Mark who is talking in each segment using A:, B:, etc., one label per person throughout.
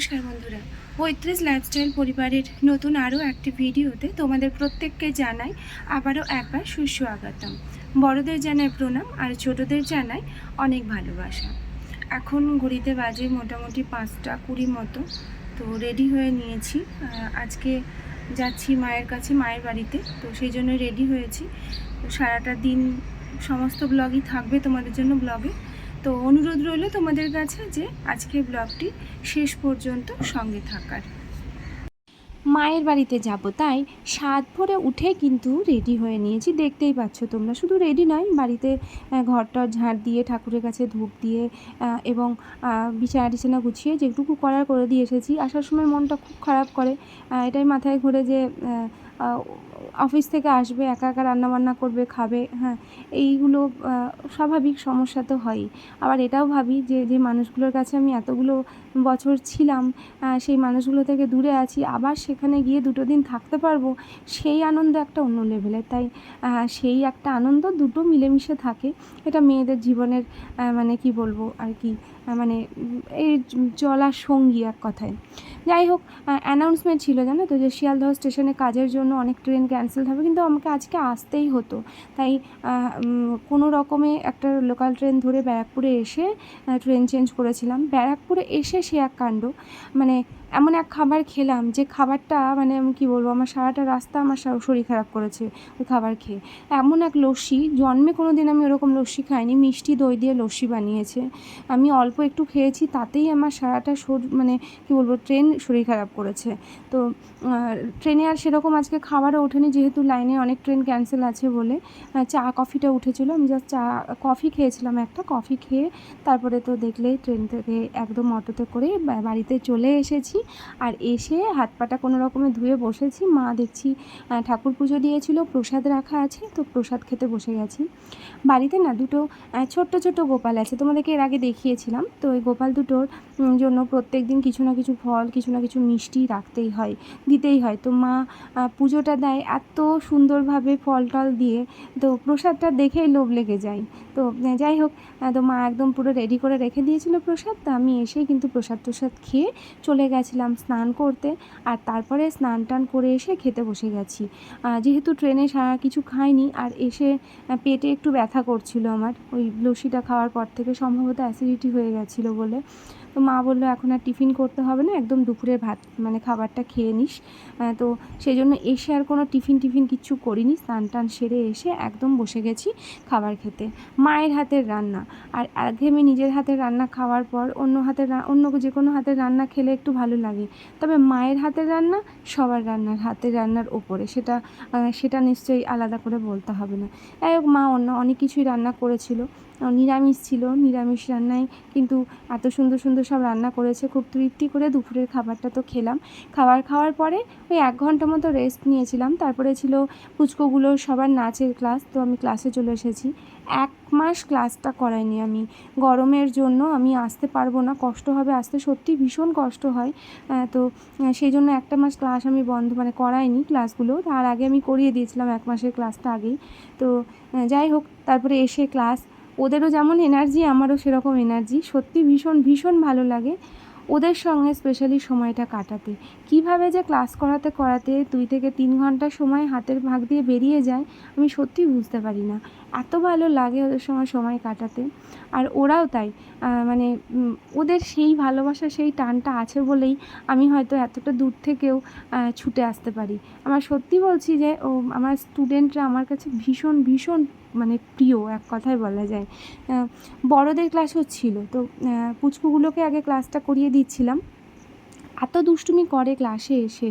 A: নমস্কার বন্ধুরা। পঁয়ত্রিশ লাইফস্টাইল পরিবারের নতুন আরও একটি ভিডিওতে তোমাদের প্রত্যেককে জানাই আবারও একবার সুস্বাগতম। বড়দের জানাই প্রণাম আর ছোটদের জানাই অনেক ভালোবাসা। এখন ঘড়িতে বাজে মোটামুটি পাঁচটা কুড়ি মতো, তো রেডি হয়ে নিয়েছি। আজকে যাচ্ছি মায়ের কাছে, মায়ের বাড়িতে, তো সেই জন্য রেডি হয়েছি। সারাটা দিন সমস্ত ব্লগই থাকবে তোমাদের জন্য ব্লগে তো অনুরোধ রইল তোমাদের কাছে যে আজকের ব্লগটি শেষ পর্যন্ত সঙ্গে থাকার। মায়ের বাড়িতে যাব, তাই সাত ভরে উঠে কিন্তু রেডি হয়ে নিয়েছি। দেখতেই পাচ্ছ তোমরা, শুধু রেডি নয়, বাড়িতে ঘরটর ঝাড় দিয়ে, ঠাকুরের কাছে ধূপ দিয়ে এবং বিছানা টিছানা গুছিয়ে যেটুকু করার করে দিয়ে এসেছি। আসার সময় মনটা খুব খারাপ করে এটাই মাথায় ঘুরে যে অফিস থেকে আসবে, একা একা রান্নাবান্না করবে, খাবে হ্যাঁ এইগুলো স্বাভাবিক সমস্যা তো হয়ই। আবার এটাও ভাবি যে যে মানুষগুলোর কাছে আমি এতগুলো বছর ছিলাম সেই মানুষগুলো থেকে দূরে আছি, আবার সেখানে গিয়ে দুটো দিন থাকতে পারব, সেই আনন্দ একটা অন্য লেভেলের তাই সেই একটা আনন্দ দুটো মিলেমিশে থাকে। এটা মেয়েদের জীবনের মানে কি বলব আর কি মানে এই চলার সঙ্গী এক কথায়। যাই হোক অ্যানাউন্সমেন্ট ছিল, জানো তো যে শিয়ালদহ স্টেশনে কাজের জন্য অনেক ট্রেন ক্যান্সেল হবে, কিন্তু আমাকে আজকে আসতেই হতো। তাই কোনো রকমে একটা লোকাল ট্রেন ধরে ব্যারাকপুরে এসে ট্রেন চেঞ্জ করেছিলাম। ব্যারাকপুরে এসে সে এক কাণ্ড। মানে এমন এক খাবার খেলাম যে খাবারটা মানে আমি কী বলব, আমার সারাটা রাস্তা আমার শরীর খারাপ করেছে ওই খাবার খেয়ে। এমন এক লস্যি, জন্মে কোনো দিন আমি ওরকম লস্যি খাইনি, মিষ্টি দই দিয়ে লস্যি বানিয়েছে। আমি অল্প একটু খেয়েছি, তাতেই আমার সারাটা শর মানে কী বলব, ট্রেন শরীর খারাপ করেছে। তো ট্রেনে আর সেরকম আজকে খাবারও ওঠেনি, যেহেতু লাইনে অনেক ট্রেন ক্যান্সেল আছে বলে চা, কফিটা উঠেছিল। আমি জাস্ট চা, কফি খেয়েছিলাম একটা, কফি খেয়ে তারপরে তো দেখলেই ট্রেন থেকে একদম অটোতে করে বাড়িতে চলে এসেছি। আর এসে হাত পাটা কোনো রকমে ধুয়ে বসেছি। মা দেখছি ঠাকুর পুজো দিয়েছিল, প্রসাদ রাখা আছে, তো প্রসাদ খেতে বসে গেছি। বাড়িতে না দুটো ছোট্ট ছোট্ট গোপাল আছে, তোমাদেরকে এর আগে দেখিয়েছিলাম। তো ওই গোপাল দুটোর জন্য প্রত্যেক দিন কিছু না কিছু ফল, কিছু না কিছু মিষ্টি রাখতেই হয়, দিতেই হয়। তো মা পুজোটা দেয় এত সুন্দরভাবে ফল টল দিয়ে, তো প্রসাদটা দেখেই লোভ লেগে যায়। তো যাই হোক তো মা একদম পুরো রেডি করে রেখে দিয়েছিল প্রসাদ, তো আমি এসেই কিন্তু প্রসাদ প্রসাদ খেয়ে চলে গেছিলাম স্নান করতে আর তারপরে স্নান টান করে এসে খেতে বসে গেছি। যেহেতু ট্রেনে সারা কিছু খাইনি আর এসে পেটে একটু ব্যথা করছিল আমার, ওই লস্যিটা খাওয়ার পর থেকে সম্ভবত অ্যাসিডিটি হয়ে গেছিল বলে। তো মা বলল, এখন আর টিফিন করতে হবে না, একদম দুপুরের ভাত মানে খাবারটা খেয়ে নিস। তো সেই জন্য এসে আর কোনো টিফিন টিফিন কিচ্ছু করিনি, স্নান টান সেরে এসে একদম বসে গেছি খাবার খেতে। মায়ের হাতের রান্না, আর আগে আমি নিজের হাতের রান্না খাওয়ার পর অন্য হাতের অন্য যে কোনো হাতের রান্না খেলে একটু ভালো লাগে। তবে মায়ের হাতের রান্না, সবার রান্নার হাতের রান্নার ওপরে, সেটা সেটা নিশ্চয়ই আলাদা করে বলতে হবে না। হোক, মা অন্য, অনেক কিছুই রান্না করেছিল। নিরামিষ ছিল, নিরামিষ রান্নায় কিন্তু এত সুন্দর সুন্দর সব রান্না করেছে, খুব তৃপ্তি করে দুপুরের খাবারটা তো খেলাম। খাবার খাওয়ার পরে ওই এক ঘণ্টা মতো রেস্ট নিয়েছিলাম, তারপরে ছিল পুচকোগুলোর সবার নাচের ক্লাস তো আমি ক্লাসে চলে এসেছি। এক মাস ক্লাসটা করাইনি আমি। গরমের জন্য আমি আসতে পারব না, কষ্ট হবে আসতে, সত্যি ভীষণ কষ্ট হয়। তো সেই জন্য একটা মাস ক্লাস আমি বন্ধ মানে করাইনি ক্লাসগুলো তার আগে আমি করিয়ে দিয়েছিলাম এক মাসের ক্লাসটা আগেই। তো যাই হোক, তারপরে এসে ক্লাস ওদেরও যেমন এনার্জি আমারও সেরকম এনার্জি সত্যি ভীষণ ভীষণ ভালো লাগে ওদের সঙ্গে স্পেশালি সময়টা কাটাতে। কীভাবে যে ক্লাস করাতে করাতে দুই থেকে তিন ঘণ্টা সময় হাতের ভাগ দিয়ে বেরিয়ে যায়, আমি সত্যি বুঝতে পারি না। এত ভালো লাগে ওদের সময় সময় কাটাতে। আর ওরাও তাই মানে ওদের সেই ভালোবাসা, সেই টানটা আছে বলেই আমি হয়তো এতটা দূর থেকেও ছুটে আসতে পারি। আমার সত্যি বলছি যে, ও, আমার স্টুডেন্টরা আমার কাছে ভীষণ ভীষণ মানে প্রিয়, এক কথায় বলা যায়। বড়দের ক্লাসও ছিল তো পুচকুগুলোকে আগে ক্লাসটা করিয়ে দিচ্ছিলাম। এত দুষ্টুমি করে ক্লাসে এসে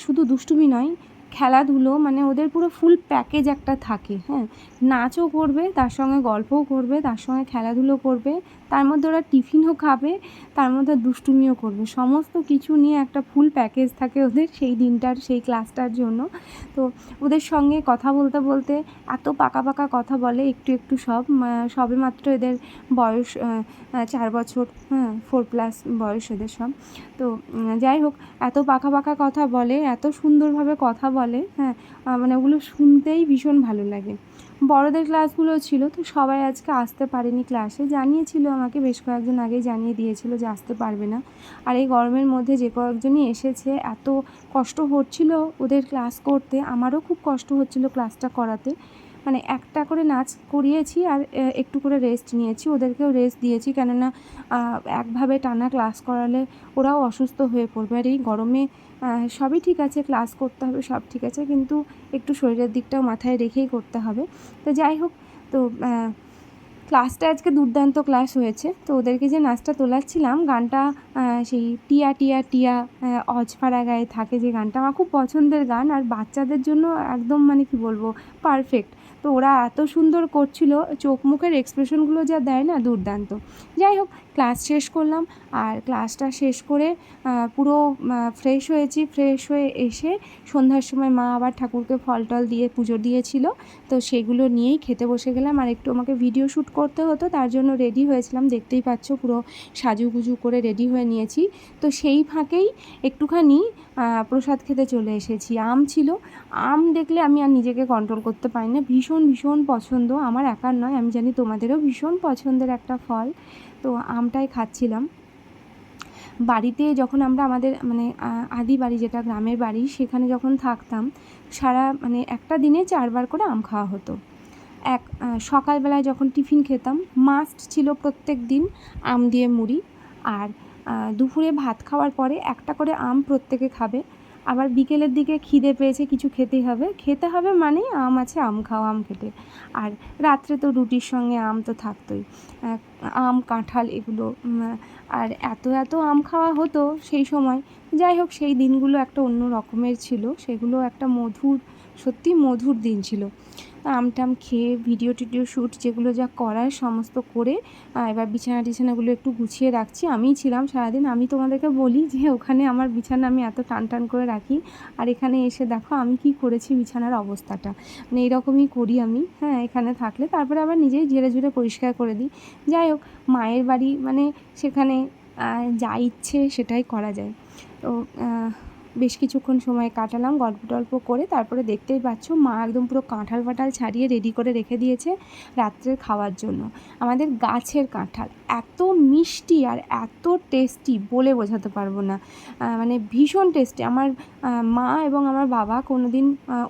A: শুধু দুষ্টুমি নয় খেলাধুলো মানে ওদের পুরো ফুল প্যাকেজ একটা থাকে হ্যাঁ। নাচও করবে, তার সঙ্গে গল্পও করবে, তার সঙ্গে খেলাধুলো করবে, তার মধ্যে ওরা টিফিনও খাবে, তার মধ্যে দুষ্টুমিও করবে। সমস্ত কিছু নিয়ে একটা ফুল প্যাকেজ থাকে ওদের সেই দিনটার, সেই ক্লাসটার জন্য। তো ওদের সঙ্গে কথা বলতে বলতে এত পাকা পাকা কথা বলে, একটু একটু সব সবে মাত্র এদের বয়স চার বছর হ্যাঁ ফোর প্লাস বয়স এদের সব। তো যাই হোক, এত পাকা পাকা কথা বলে, এত সুন্দরভাবে কথা বলে বলে হ্যাঁ মানে ওগুলো শুনতেই ভীষণ ভালো লাগে। বড়দের ক্লাসগুলো ছিল, তো সবাই আজকে আসতে পারেনি ক্লাসে। জানিয়েছিল আমাকে, বেশ কয়েকজন আগেই জানিয়ে দিয়েছিল যে আসতে পারবে না। আর এই গরমের মধ্যে যে কয়েকজনই এসেছে, এত কষ্ট হচ্ছিল ওদের ক্লাস করতে। আমারও খুব কষ্ট হচ্ছিল ক্লাসটা করাতে। মানে একটা করে নাচ করিয়েছি আর একটু করে রেস্ট নিয়েছি। ওদেরকেও রেস্ট দিয়েছি কেননা একভাবে টানা ক্লাস করালে ওরাও অসুস্থ হয়ে পড়বে। আর এই গরমে সবই ঠিক আছে ক্লাস করতে হবে, সব ঠিক আছে, কিন্তু একটু শরীরের দিকটাও মাথায় রেখেই করতে হবে। তো যাই হোক, তো ক্লাসটা আজকে দুর্দান্ত ক্লাস হয়েছে। তো ওদেরকে যে নাচটা তোলাচ্ছিলাম, গানটা সেই টিয়া টিয়া টিয়া অজপাড়া গায়ে থাকে যে গানটা, আমার খুব পছন্দের গান। আর বাচ্চাদের জন্য একদম মানে কি বলব পারফেক্ট তো ওরা এত সুন্দর করছিল, চোখ মুখের এক্সপ্রেশনগুলো যা দেয় না, দুর্দান্ত। যাই হোক ক্লাস শেষ করলাম, আর ক্লাসটা শেষ করে পুরো ফ্রেশ হয়েছি ফ্রেশ হয়ে এসে সন্ধ্যার সময় মা আবার ঠাকুরকে ফল টল দিয়ে পুজো দিয়েছিল, তো সেগুলো নিয়েই খেতে বসে গেলাম। আর একটু আমাকে ভিডিও শ্যুট করতে হতো, তার জন্য রেডি হয়েছিলাম। দেখতেই পাচ্ছ, পুরো সাজুগুজু করে রেডি হয়ে নিয়েছি। তো সেই ফাঁকেই একটুখানি প্রসাদ খেতে চলে এসেছি। আম ছিল। আম দেখলে আমি আর নিজেকে কন্ট্রোল করতে পারি না। ভীষণ ভীষণ ভীষণ পছন্দ। আমার একার নয়, আমি জানি তোমাদেরও ভীষণ পছন্দের একটা ফল। তো আমটাই খাচ্ছিলাম। বাড়িতে যখন আমরা আমাদের মানে আদি বাড়ি যেটা গ্রামের বাড়ি, সেখানে যখন থাকতাম, সারা মানে একটা দিনে চারবার করে আম খাওয়া হতো। এক সকালবেলায় যখন টিফিন খেতাম, মাস্ট ছিল প্রত্যেক দিন আম দিয়ে মুড়ি। আর দুপুরে ভাত খাওয়ার পরে একটা করে আম প্রত্যেকে খাবে। আবার বিকেলের দিকে খিদে পেয়েছে, কিছু খেতেই হবে। খেতে হবে মানেই আম আছে, আম খাও, আম খেতে। আর রাত্রে তো রুটির সঙ্গে আম তো থাকতোই। আম, কাঁঠাল এগুলো আর এত এত আম খাওয়া হতো সেই সময়। যাই হোক, সেই দিনগুলো একটা অন্য রকমের ছিল। সেগুলো একটা মধুর, সত্যি মধুর দিন ছিল। আম টাম খেয়ে ভিডিও টিডিও শ্যুট যেগুলো যা করার সমস্ত করে এবার বিছানা টিছানাগুলো একটু গুছিয়ে রাখছি। আমিই ছিলাম সারাদিন। আমি তোমাদেরকে বলি যে ওখানে আমার বিছানা আমি এত টান টান করে রাখি। আর এখানে এসে দেখো আমি কি করেছি বিছানার অবস্থাটা। মানে এইরকমই করি আমি। হ্যাঁ এখানে থাকলে। তারপরে আবার নিজেই ঝেড়ে ঝুড়ে পরিষ্কার করে দিই। যাই হোক, মায়ের বাড়ি মানে সেখানে যা ইচ্ছে সেটাই করা যায়। তো বেশ কিছুক্ষণ সময় কাটালাম গল্প টল্প করে তারপরে দেখতেই পাচ্ছ মা একদম পুরো কাঁঠাল ফাঁঠাল ছাড়িয়ে রেডি করে রেখে দিয়েছে রাত্রে খাওয়ার জন্য। আমাদের গাছের কাঁঠাল এত মিষ্টি আর এত টেস্টি বলে বোঝাতে পারব না। মানে ভীষণ টেস্টি আমার মা এবং আমার বাবা কোনো দিন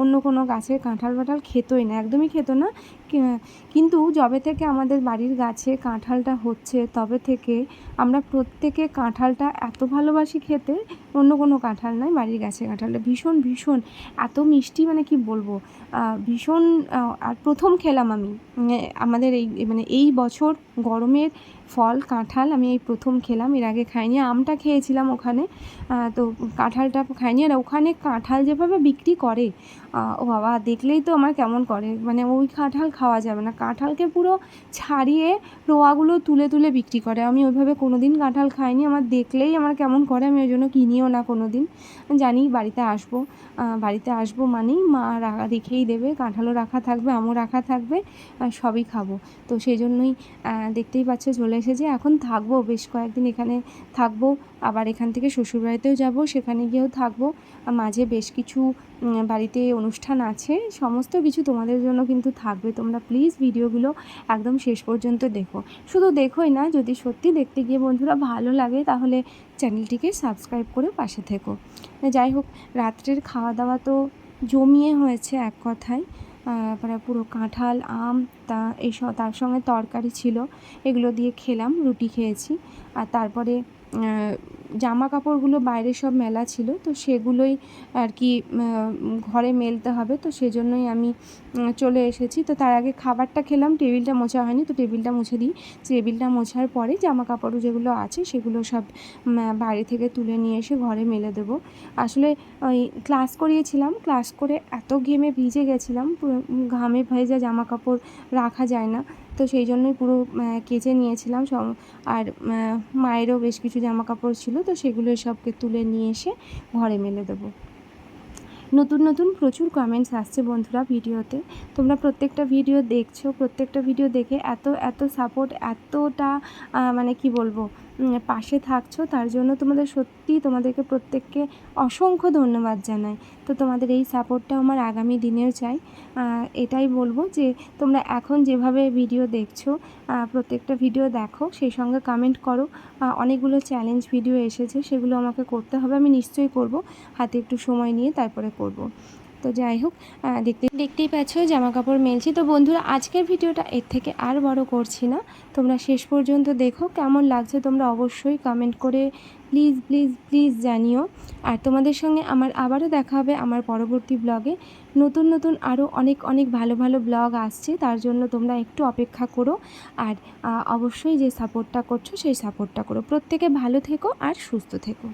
A: অন্য কোনো গাছের কাঁঠাল ফাঁঠাল খেতোই না, একদমই খেতো না। কিন্তু যবে থেকে আমাদের বাড়ির গাছে কাঁঠালটা হচ্ছে তবে থেকে আমরা প্রত্যেকে কাঁঠালটা এত ভালোবাসি খেতে অন্য কোনো কাঁঠাল নয় বাড়ির গাছে কাঁঠালটা। ভীষণ ভীষণ এত মিষ্টি মানে কি বলব? ভীষণ আর প্রথম খেলাম আমি উম, আমাদের এই মানে এই বছর গরমের ফল, কাঁঠাল আমি এই প্রথম খেলাম, এর আগে খাইনি, আমটা খেয়েছিলাম ওখানে। তো কাঁঠালটা খাইনি, আর ওখানে কাঁঠাল যেভাবে বিক্রি করে ও বাবা, দেখলেই তো আমার কেমন করে। মানে ওই কাঁঠাল খাওয়া যাবে না। কাঁঠালকে পুরো ছাড়িয়ে রোয়াগুলো তুলে তুলে বিক্রি করে। আমি ওইভাবে কোনো দিন কাঁঠাল খাইনি, আমার দেখলেই আমার কেমন করে, আমি ওই জন্য কিনিও না কোনো দিন জানি বাড়িতে আসব বাড়িতে আসব মানেই মা রাখা, রেখেই দেবে, কাঁঠালও রাখা থাকবে, আমও রাখা থাকবে সবই খাব। তো সেই জন্যই দেখতেই পাচ্ছ, চলে এসেছে এখন থাকব, বেশ কয়েকদিন এখানে থাকব, আবার এখান থেকে শ্বশুরবাড়িতেও যাব, সেখানে গিয়েও থাকব। মাঝে বেশ কিছু বাড়িতে অনুষ্ঠান আছে, সমস্ত কিছু তোমাদের জন্য কিন্তু থাকবে। তোমরা প্লিজ ভিডিওগুলো একদম শেষ পর্যন্ত দেখো। শুধু দেখোই না, যদি সত্যি দেখতে গিয়ে বন্ধুরা ভালো লাগে, তাহলে চ্যানেলটিকে সাবস্ক্রাইব করে পাশে থেকো। যাই হোক, রাত্রের খাওয়া দাওয়া তো জমিয়ে হয়েছে এক কথায়। মানে পুরো কাঁঠাল, আম, তা এইসব তার সঙ্গে তরকারি ছিল। এগুলো দিয়ে খেলাম, রুটি খেয়েছি। আর তারপরে জামা কাপড়গুলো বাইরে সব মেলা ছিল, তো সেগুলোই আর কি ঘরে মেলতে হবে, তো সেজন্যই আমি চলে এসেছি। তো তার আগে খাবারটা খেলাম, টেবিলটা মোছা হয়নি, তো টেবিলটা মুছে দিই। টেবিলটা মোছার পরে জামা কাপড় যেগুলো আছে, সেগুলো সব বাইরে থেকে তুলে নিয়ে এসে ঘরে মেলে দেবো। আসলে ওই ক্লাস করিয়েছিলাম, ক্লাস করে এত ঘেমে ভিজে গেছিলাম ঘামে ভেজা জামা কাপড় রাখা যায় না। তো সেই জন্যই পুরো কেচে নিয়েছিলাম আর মায়েরও বেশ কিছু জামা কাপড় ছিল, তো সেগুলো সবকে তুলে নিয়ে এসে ঘরে মেলে দেবো। নতুন নতুন প্রচুর কমেন্টস আসছে বন্ধুরা ভিডিওতে। তোমরা প্রত্যেকটা ভিডিও দেখছ, প্রত্যেকটা ভিডিও দেখে এত এত সাপোর্ট এতটা মানে কি বলব পাশে থাকছো, তার জন্য তোমাদের সত্যি তোমাদেরকে প্রত্যেককে অসংখ্য ধন্যবাদ জানাই। তো তোমাদের এই সাপোর্টটা আমার আগামী দিনেও চাই। এটাই বলব যে, তোমরা এখন যেভাবে ভিডিও দেখছ প্রত্যেকটা ভিডিও দেখো, সেই সঙ্গে কমেন্ট করো। অনেকগুলো চ্যালেঞ্জ ভিডিও এসেছে, সেগুলো আমাকে করতে হবে, আমি নিশ্চয়ই করব। হাতে একটু সময় নিয়ে তারপরে করব। তো যাই হোক দেখতে দেখতেই পাচ্ছ জামা কাপড় মেলছি। তো বন্ধুরা, আজকের ভিডিওটা এর থেকে আর বড় করছি না। তোমরা শেষ পর্যন্ত দেখো, কেমন লাগছে তোমরা অবশ্যই কমেন্ট করে প্লিজ প্লিজ প্লিজ জানিও। আর তোমাদের সঙ্গে আমার আবারও দেখা হবে আমার পরবর্তী ব্লগে নতুন নতুন আরও অনেক অনেক ভালো ভালো ব্লগ আসছে, তার জন্য তোমরা একটু অপেক্ষা করো। আর অবশ্যই যে সাপোর্টটা করছ, সেই সাপোর্টটা করো। প্রত্যেকে ভালো থেকো আর সুস্থ থেকো।